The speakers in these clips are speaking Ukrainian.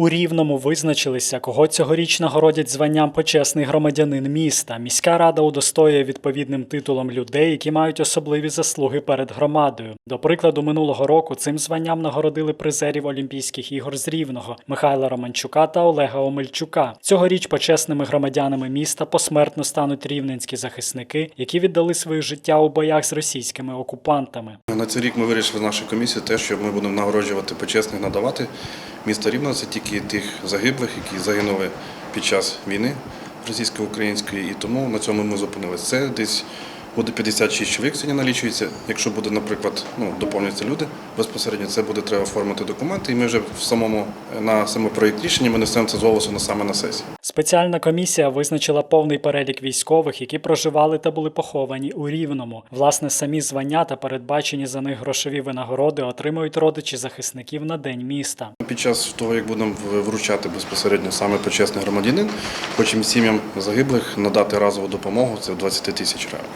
У Рівному визначилися, кого цьогоріч нагородять званням почесний громадянин міста. Міська рада удостоює відповідним титулом людей, які мають особливі заслуги перед громадою. До прикладу, минулого року цим званням нагородили призерів Олімпійських ігор з Рівного Михайла Романчука та Олега Омельчука. Цьогоріч почесними громадянами міста посмертно стануть рівненські захисники, які віддали своє життя у боях з російськими окупантами. На цей рік ми вирішили в нашій комісії те, що ми будемо нагороджувати почесних надавати міста Рівно. Це тільки тих загиблих, які загинули під час війни російсько-української, і тому на цьому ми зупинилися. Це десь буде 56 чоловік сьогодні налічується. Якщо буде, наприклад, ну, доповнюються люди безпосередньо, це буде треба оформити документи, і ми вже в самому на саме проєкт рішення ми несемо це з голосу на саме на сесії. Спеціальна комісія визначила повний перелік військових, які проживали та були поховані у Рівному. Власне, самі звання та передбачені за них грошові винагороди отримують родичі захисників на день міста. Під час того, як будемо вручати безпосередньо саме почесний громадянин, хочемо сім'ям загиблих надати разову допомогу, це 20 тисяч гривень.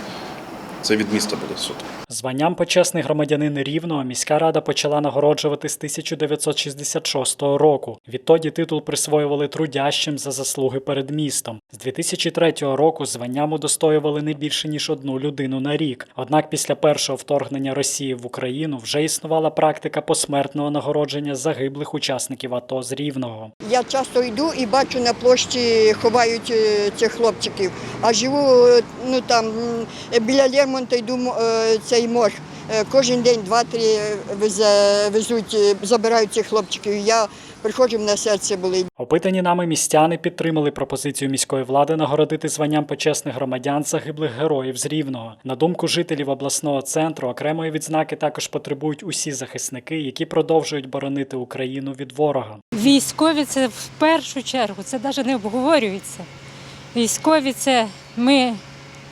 Це від міста буде суд. Званням почесний громадянин Рівного міська рада почала нагороджувати з 1966 року. Відтоді титул присвоювали трудящим за заслуги перед містом. З 2003 року званням удостоювали не більше ніж одну людину на рік. Однак після першого вторгнення Росії в Україну вже існувала практика посмертного нагородження загиблих учасників АТО з Рівного. Я часто йду і бачу на площі ховають е, цих хлопчиків. А живу е, ну там біля Лермонта йду е, цей морг. Е, Кожен день два-три везуть, е, забирають цих хлопчиків. Я приходжу на серце болить. Опитані нами містяни підтримали пропозицію міської влади нагородити званням почесних громадян загиблих героїв з Рівного. На думку жителів обласного центру, окремої відзнаки також потребують усі захисники, які продовжують боронити Україну від ворога. Військові це в першу чергу, це навіть не обговорюється. Військові це ми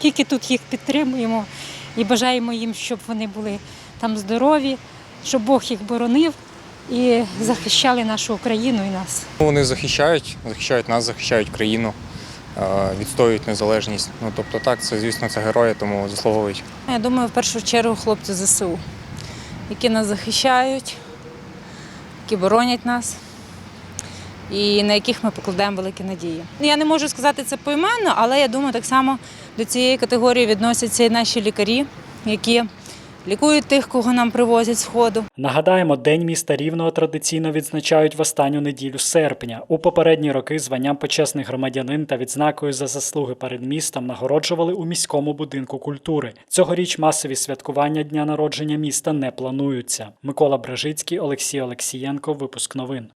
тільки тут їх підтримуємо і бажаємо їм, щоб вони були там здорові, щоб Бог їх боронив і захищали нашу Україну і нас. Вони захищають, захищають нас, захищають країну, е, відстоюють незалежність. Ну тобто, так, це звісно, це герої, тому заслуговують. Я думаю, в першу чергу хлопці ЗСУ, які нас захищають, які боронять нас і на яких ми покладаємо великі надії. Я не можу сказати це поіменно, але я думаю, так само до цієї категорії відносяться і наші лікарі, які лікують тих, кого нам привозять з ходу. Нагадаємо, День міста Рівного традиційно відзначають в останню неділю серпня. У попередні роки званням почесний громадянин та відзнакою за заслуги перед містом нагороджували у міському будинку культури. Цьогоріч масові святкування дня народження міста не плануються. Микола Бражицький, Олексій Олексієнко. Випуск новин.